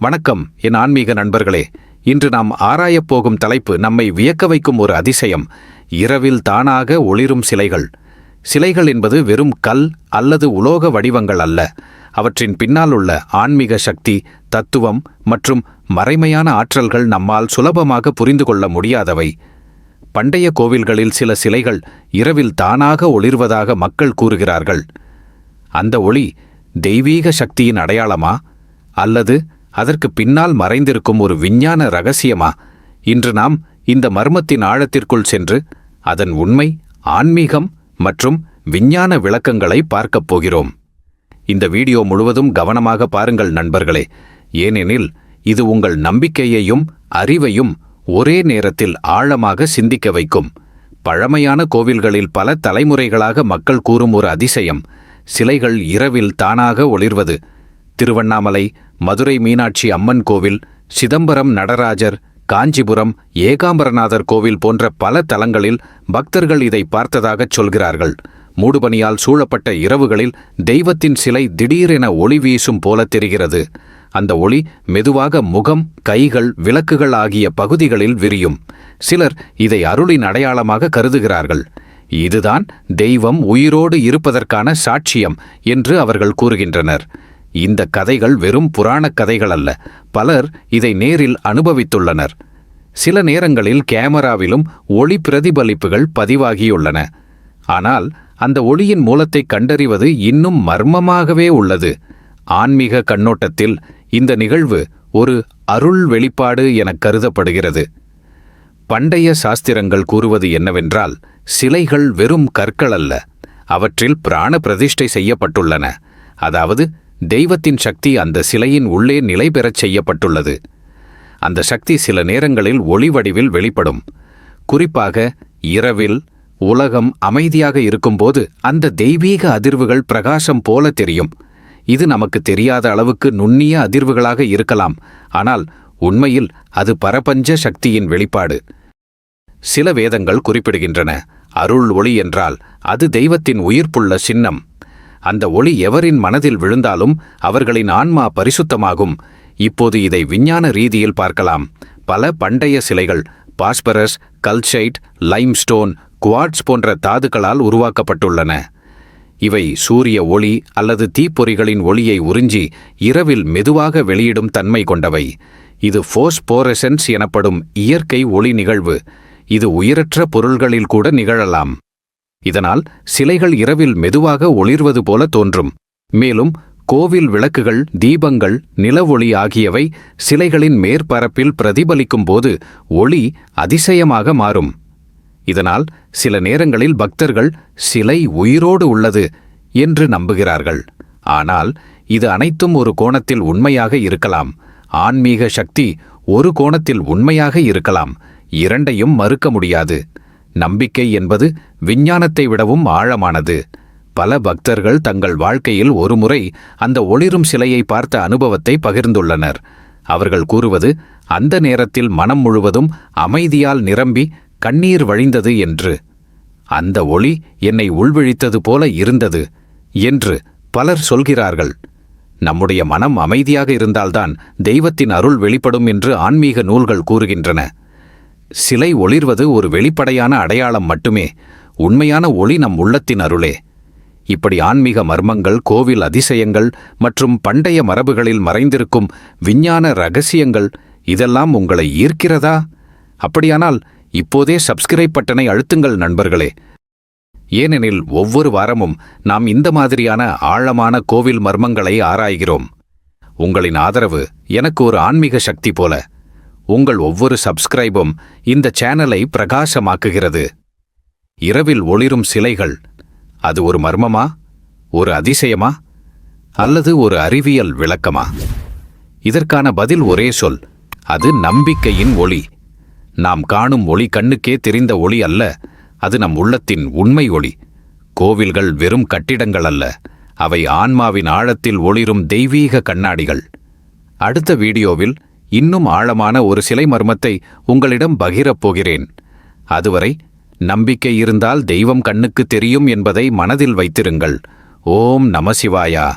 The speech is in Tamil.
வணக்கம் என் ஆன்மீக நண்பர்களே. இன்று நாம் ஆராயப் போகும் தலைப்பு நம்மை வியக்க வைக்கும் ஒரு அதிசயம் இரவில் தானாக ஒளிரும் சிலைகள். சிலைகள் என்பது வெறும் கல் அல்லது உலோக வடிவங்கள் அல்ல. அவற்றின் பின்னால் உள்ள ஆன்மீக சக்தி தத்துவம் மற்றும் மறைமையான ஆற்றல்கள் நம்மால் சுலபமாக புரிந்து கொள்ள முடியாதவை. பண்டைய கோவில்களில் சில சிலைகள் இரவில் தானாக ஒளிர்வதாக மக்கள் கூறுகிறார்கள். அந்த ஒளி தெய்வீக சக்தியின் அடையாளமா? அல்லது அதற்கு பின்னால் மறைந்திருக்கும் ஒரு விஞ்ஞான ரகசியமா? இன்று நாம் இந்த மர்மத்தின் ஆழத்திற்குள் சென்று அதன் உண்மை ஆன்மீகம் மற்றும் விஞ்ஞான விளக்கங்களை பார்க்கப் போகிறோம். இந்த வீடியோ முழுவதும் கவனமாக பாருங்கள் நண்பர்களே. ஏனெனில் இது உங்கள் நம்பிக்கையையும் அறிவையும் ஒரே நேரத்தில் ஆழமாக சிந்திக்க வைக்கும். பழமையான கோவில்களில் பல தலைமுறைகளாக மக்கள் கூறும் ஒரு அதிசயம். சிலைகள் இரவில் தானாக ஒளிர்வது. திருவண்ணாமலை மதுரை மீனாட்சி அம்மன் கோவில் சிதம்பரம் நடராஜர் காஞ்சிபுரம் ஏகாம்பரநாதர் கோவில் போன்ற பல தலங்களில் பக்தர்கள் இதை பார்த்ததாகச் சொல்கிறார்கள். மூடுபனியால் சூழப்பட்ட இரவுகளில் தெய்வத்தின் சிலை திடீரென ஒளி வீசும் போல தெரிகிறது. அந்த ஒளி மெதுவாக முகம் கைகள் விளக்குகள் ஆகிய பகுதிகளில் விரியும். சிலர் இதை அருளின் அடையாளமாக கருதுகிறார்கள். இதுதான் தெய்வம் உயிரோடு இருப்பதற்கான சாட்சியம் என்று அவர்கள் கூறுகின்றனர். இந்த கதைகள் வெறும் புராணக் கதைகள் அல்ல. பலர் இதை நேரில் அனுபவித்துள்ளனர். சில நேரங்களில் கேமராவிலும் ஒளி பிரதிபலிப்புகள் பதிவாகியுள்ளன. ஆனால் அந்த ஒளியின் மூலத்தை கண்டறிவது இன்னும் மர்மமாகவே உள்ளது. ஆன்மீக கண்ணோட்டத்தில் இந்த நிகழ்வு ஒரு அருள் வெளிப்பாடு எனக் கருதப்படுகிறது. பண்டைய சாஸ்திரங்கள் கூறுவது என்னவென்றால் சிலைகள் வெறும் கற்கள் அல்ல. அவற்றில் பிராண பிரதிஷ்டை செய்யப்பட்டுள்ளன. அதாவது தெய்வத்தின் சக்தி அந்த சிலையின் உள்ளே நிலை பெறச் செய்யப்பட்டுள்ளது. அந்த சக்தி சில நேரங்களில் ஒளி வடிவில் வெளிப்படும். குறிப்பாக இரவில் உலகம் அமைதியாக இருக்கும்போது அந்த தெய்வீக அதிர்வுகள் பிரகாசம் போல தெரியும். இது நமக்கு தெரியாத அளவுக்கு நுண்ணிய அதிர்வுகளாக இருக்கலாம். ஆனால் உண்மையில் அது பரபஞ்ச சக்தியின் வெளிப்பாடு. சில வேதங்கள் குறிப்பிடுகின்றன. அருள் ஒளி என்றால் அது தெய்வத்தின் உயிர்ப்புள்ள சின்னம். அந்த ஒளி எவரின் மனதில் விழுந்தாலும் அவர்களின் ஆன்மா பரிசுத்தமாகும். இப்போது இதை விஞ்ஞான ரீதியில் பார்க்கலாம். பல பண்டைய சிலைகள் பாஸ்பரஸ் கல்சைட் லைம்ஸ்டோன் குவாட்ஸ் போன்ற தாதுக்களால் உருவாக்கப்பட்டுள்ளன. இவை சூரிய ஒளி அல்லது தீப்பொறிகளின் ஒளியை உறிஞ்சி இரவில் மெதுவாக வெளியிடும் தன்மை கொண்டவை. இது ஃபோஸ்போரசன்ஸ் எனப்படும் இயற்கை ஒளி நிகழ்வு. இது உயிரற்ற பொருள்களில் கூட நிகழலாம். இதனால் சிலைகள் இரவில் மெதுவாக ஒளிர்வது போல தோன்றும். மேலும் கோவில் விளக்குகள் தீபங்கள் நிலவொளி ஆகியவை சிலைகளின் மேற்பரப்பில் பிரதிபலிக்கும் போது ஒளி அதிசயமாக மாறும். இதனால் சில நேரங்களில் பக்தர்கள் சிலை உயிரோடு உள்ளது என்று நம்புகிறார்கள். ஆனால் இது அனைத்தும் ஒரு கோணத்தில் உண்மையாக இருக்கலாம். ஆன்மீக சக்தி ஒரு கோணத்தில் உண்மையாக இருக்கலாம். இரண்டையும் மறுக்க முடியாது. நம்பிக்கை என்பது விஞ்ஞானத்தை விடவும் ஆழமானது. பல பக்தர்கள் தங்கள் வாழ்க்கையில் ஒருமுறை அந்த ஒளிரும் சிலையை பார்த்த அனுபவத்தை பகிர்ந்துள்ளனர். அவர்கள் கூறுவது அந்த நேரத்தில் மனம் முழுவதும் அமைதியால் நிரம்பி கண்ணீர் வழிந்தது என்று. அந்த ஒளி என்னை உள்விழித்தது போல இருந்தது என்று பலர் சொல்கிறார்கள். நம்முடைய மனம் அமைதியாக இருந்தால்தான் தெய்வத்தின் அருள் வெளிப்படும் என்று ஆன்மீக நூல்கள் கூறுகின்றன. சிலை ஒளிர்வது ஒரு வெளிப்படையான அடையாளம் மட்டுமே. உண்மையான ஒளி நம் உள்ளத்தின் அருளே. இப்படி ஆன்மீக மர்மங்கள் கோவில் அதிசயங்கள் மற்றும் பண்டைய மரபுகளில் மறைந்திருக்கும் விஞ்ஞான ரகசியங்கள் இதெல்லாம் உங்களை ஈர்க்கிறதா? அப்படியானால் இப்போதே சப்ஸ்கிரைப் பட்டனை அழுத்துங்கள் நண்பர்களே. ஏனெனில் ஒவ்வொரு வாரமும் நாம் இந்த மாதிரியான ஆழமான கோவில் மர்மங்களை ஆராய்கிறோம். உங்களின் ஆதரவு எனக்கு ஒரு ஆன்மீக சக்தி போல. உங்கள் ஒவ்வொரு சப்ஸ்கிரைபும் இந்த சேனலை பிரகாசமாக்குகிறது. இரவில் ஒளிரும் சிலைகள் அது ஒரு மர்மமா? ஒரு அதிசயமா? அல்லது ஒரு அறிவியல் விளக்கமா? இதற்கான பதில் ஒரே சொல் அது நம்பிக்கையின் ஒளி. நாம் காணும் ஒளி கண்ணுக்கே தெரிந்த ஒளி அல்ல அது நம் உள்ளத்தின் உண்மை ஒளி. கோவில்கள் வெறும் கட்டிடங்கள் அல்ல அவை ஆன்மாவின் ஆழத்தில் ஒளிரும் தெய்வீக கண்ணாடிகள். அடுத்த வீடியோவில் இன்னும் ஆழமான ஒரு சிலை மர்மத்தை உங்களிடம் பகிரப் போகிறேன். அதுவரை நம்பிக்கை இருந்தால் தெய்வம் கண்ணுக்கு தெரியும் என்பதை மனதில் வைத்திருங்கள். ஓம் நமசிவாயா